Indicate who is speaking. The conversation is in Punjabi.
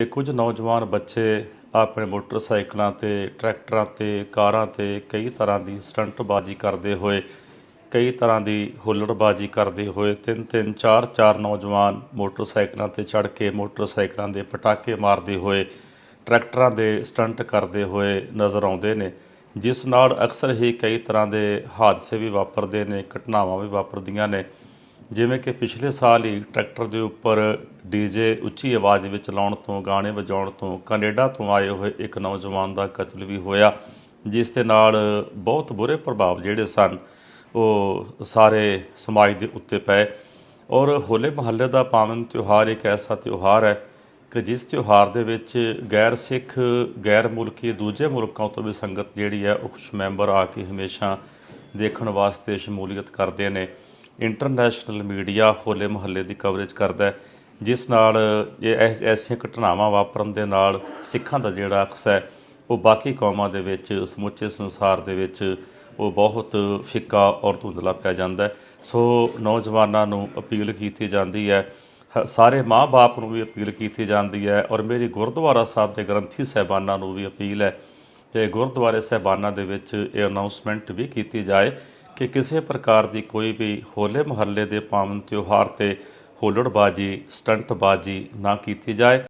Speaker 1: ਤੇ ਕੁਝ ਨੌਜਵਾਨ ਬੱਚੇ ਆਪਣੇ ਮੋਟਰਸਾਈਕਲਾਂ ਤੇ, ਟਰੈਕਟਰਾਂ ਤੇ, ਕਾਰਾਂ ਤੇ ਕਈ ਤਰ੍ਹਾਂ ਦੀ ਸਟੰਟਬਾਜ਼ੀ ਕਰਦੇ ਹੋਏ, ਕਈ ਤਰ੍ਹਾਂ ਦੀ ਹੁੱਲੜਬਾਜ਼ੀ ਕਰਦੇ ਹੋਏ ਤਿੰਨ ਤਿੰਨ, ਚਾਰ ਚਾਰ ਨੌਜਵਾਨ ਮੋਟਰਸਾਈਕਲਾਂ ਤੇ ਚੜ੍ਹ ਕੇ ਮੋਟਰਸਾਈਕਲਾਂ ਦੇ ਪਟਾਕੇ ਮਾਰਦੇ ਹੋਏ, ਟਰੈਕਟਰਾਂ ਦੇ ਸਟੰਟ ਕਰਦੇ ਹੋਏ ਨਜ਼ਰ ਆਉਂਦੇ ਨੇ, ਜਿਸ ਨਾਲ ਅਕਸਰ ਹੀ ਕਈ ਤਰ੍ਹਾਂ ਦੇ ਹਾਦਸੇ ਵੀ ਵਾਪਰਦੇ ਨੇ, ਘਟਨਾਵਾਂ ਵੀ ਵਾਪਰਦੀਆਂ ਨੇ। ਜਿਵੇਂ ਕਿ ਪਿਛਲੇ ਸਾਲ ਹੀ ਟਰੈਕਟਰ ਦੇ ਉੱਪਰ ਡੀਜੇ ਉੱਚੀ ਆਵਾਜ਼ ਵਿੱਚ ਲਾਉਣ ਤੋਂ, ਗਾਣੇ ਵਜਾਉਣ ਤੋਂ, ਕੈਨੇਡਾ ਤੋਂ ਆਏ ਹੋਏ ਇੱਕ ਨੌਜਵਾਨ ਦਾ ਕਤਲ ਵੀ ਹੋਇਆ, ਜਿਸ ਦੇ ਨਾਲ ਬਹੁਤ ਬੁਰੇ ਪ੍ਰਭਾਵ ਜਿਹੜੇ ਸਨ, ਉਹ ਸਾਰੇ ਸਮਾਜ ਦੇ ਉੱਤੇ ਪਏ। ਔਰ ਹੋਲੇ ਮਹੱਲੇ ਦਾ ਪਾਵਨ ਤਿਉਹਾਰ ਇੱਕ ਐਸਾ ਤਿਉਹਾਰ ਹੈ ਕਿ ਜਿਸ ਤਿਉਹਾਰ ਦੇ ਵਿੱਚ ਗੈਰ ਸਿੱਖ, ਗੈਰ ਮੁਲਕੀ ਦੂਜੇ ਮੁਲਕਾਂ ਤੋਂ ਵੀ ਸੰਗਤ ਜਿਹੜੀ ਹੈ ਉਹ ਕੁਛ ਮੈਂਬਰ ਆ ਕੇ ਹਮੇਸ਼ਾ ਦੇਖਣ ਵਾਸਤੇ ਸ਼ਮੂਲੀਅਤ ਕਰਦੇ ਨੇ। ਇੰਟਰਨੈਸ਼ਨਲ ਮੀਡੀਆ ਹੋਲੇ ਮਹੱਲੇ ਦੀ ਕਵਰੇਜ ਕਰਦਾ ਹੈ, ਜਿਸ ਨਾਲ ਇਹ ਐਸ- ਐਸੀਆਂ ਘਟਨਾਵਾਂ ਵਾਪਰਨ ਦੇ ਨਾਲ ਸਿੱਖਾਂ ਦਾ ਜਿਹੜਾ ਅਕਸ ਹੈ, ਉਹ ਬਾਕੀ ਕੌਮਾਂ ਦੇ ਵਿੱਚ, ਸਮੁੱਚੇ ਸੰਸਾਰ ਦੇ ਵਿੱਚ ਉਹ ਬਹੁਤ ਫਿੱਕਾ ਔਰ ਧੁੰਦਲਾ ਪੈ ਜਾਂਦਾ ਹੈ। ਸੋ ਨੌਜਵਾਨਾਂ ਨੂੰ ਅਪੀਲ ਕੀਤੀ ਜਾਂਦੀ ਹੈ, ਹ- ਸਾਰੇ ਮਾਂ-ਬਾਪ ਨੂੰ ਵੀ ਅਪੀਲ ਕੀਤੀ ਜਾਂਦੀ ਹੈ ਔਰ ਮੇਰੀ ਗੁਰਦੁਆਰਾ ਸਾਹਿਬ ਦੇ ਗ੍ਰੰਥੀ ਸਹਿਬਾਨਾਂ ਨੂੰ ਵੀ ਅਪੀਲ ਹੈ ਤੇ ਗੁਰਦੁਆਰੇ ਸਹਿਬਾਨਾਂ ਦੇ ਵਿੱਚ ਇਹ ਅਨਾਉਂਸਮੈਂਟ ਵੀ ਕੀਤੀ ਜਾਏ ਕਿ ਕਿਸੇ ਪ੍ਰਕਾਰ ਦੀ ਕੋਈ ਵੀ ਹੋਲੇ ਮਹੱਲੇ ਦੇ ਪਾਵਨ ਤਿਉਹਾਰ ਤੇ ਹੋਲੜਬਾਜ਼ੀ, ਸਟੰਟਬਾਜੀ ਨਾ ਕੀਤੀ ਜਾਏ।